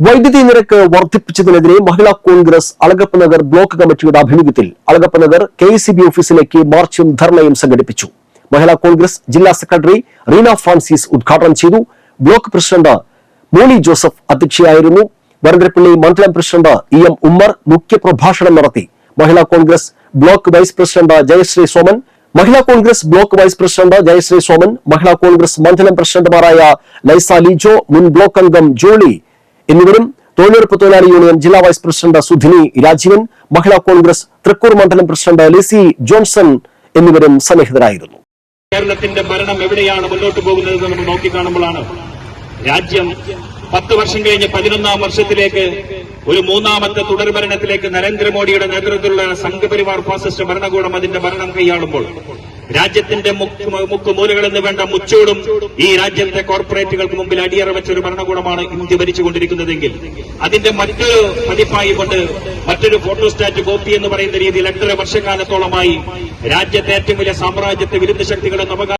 വൈദ്യുതി നിരക്ക് വർദ്ധിപ്പിച്ചതിനെതിരെ മഹിളാ കോൺഗ്രസ് അളഗപ്പ് നഗർ ബ്ലോക്ക് കമ്മിറ്റിയുടെ ആഭിമുഖ്യത്തിൽ അളഗപ്പ് നഗർ കെ ഓഫീസിലേക്ക് മാർച്ചും ധർണയും സംഘടിപ്പിച്ചു. മഹിളാ കോൺഗ്രസ് ജില്ലാ സെക്രട്ടറി റീന ഫ്രാൻസിസ് ഉദ്ഘാടനം ചെയ്തു. ബ്ലോക്ക് പ്രസിഡന്റ് മോണി ജോസഫ് അധ്യക്ഷയായിരുന്നു. വരന്തരപ്പള്ളി മണ്ഡലം പ്രസിഡന്റ് ഇ എം ഉമ്മർ മുഖ്യപ്രഭാഷണം നടത്തി. Mahila Congress block vice president Jayasree Soman Mahila Congress block vice president Jayasree Soman Mahila Congress മണ്ഡലം പ്രസിഡന്റുമാരായ ലൈസ ലിജോ മുൻ ബ്ലോക്ക് അംഗം ജോളി എന്നിവരും തൊഴിലുറപ്പ് തൊഴിലാളി യൂണിയൻ ജില്ലാ വൈസ് പ്രസിഡന്റ് സുധിനി രാജീവൻ മഹിളാ കോൺഗ്രസ് തൃക്കൂർ മണ്ഡലം പ്രസിഡന്റ് ലിസി ജോൺസൺ എന്നിവരും സന്നിഹിതരായിരുന്നു. കേരളത്തിന്റെ ഭരണം എവിടെയാണ് മുന്നോട്ട് പോകുന്നത് നമ്മൾ നോക്കിക്കാണുമ്പോഴാണ് രാജ്യം പത്ത് വർഷം കഴിഞ്ഞ് പതിനൊന്നാം വർഷത്തിലേക്ക് ഒരു മൂന്നാമത്തെ തുടർ തുടർഭരണത്തിലേക്ക് നരേന്ദ്രമോദിയുടെ നേതൃത്വത്തിലുള്ള സംഘപരിവാർ ഫാസിസ്റ്റ് ഭരണകൂടം അതിന്റെ ഭരണം കൈയാളുമ്പോൾ രാജ്യത്തിന്റെ മുക്ക് മുക്ക് മൂലകളെന്ന് വേണ്ട മുച്ചൂടും ഈ രാജ്യത്തെ കോർപ്പറേറ്റുകൾക്ക് മുമ്പിൽ അടിയറ വെച്ച ഒരു ഭരണകൂടമാണ് ഇന്ത്യ ഭരിച്ചുകൊണ്ടിരിക്കുന്നതെങ്കിൽ. അതിന്റെ മറ്റൊരു പതിപ്പായി കൊണ്ട് മറ്റൊരു ഫോട്ടോസ്റ്റാറ്റ് കോപ്പി എന്ന് പറയുന്ന രീതിയിൽ എട്ടര വർഷക്കാലത്തോളമായി രാജ്യത്തെ ഏറ്റവും വലിയ സാമ്രാജ്യത്തെ വിരുദ്ധ ശക്തികളെന്ന് അവകാശം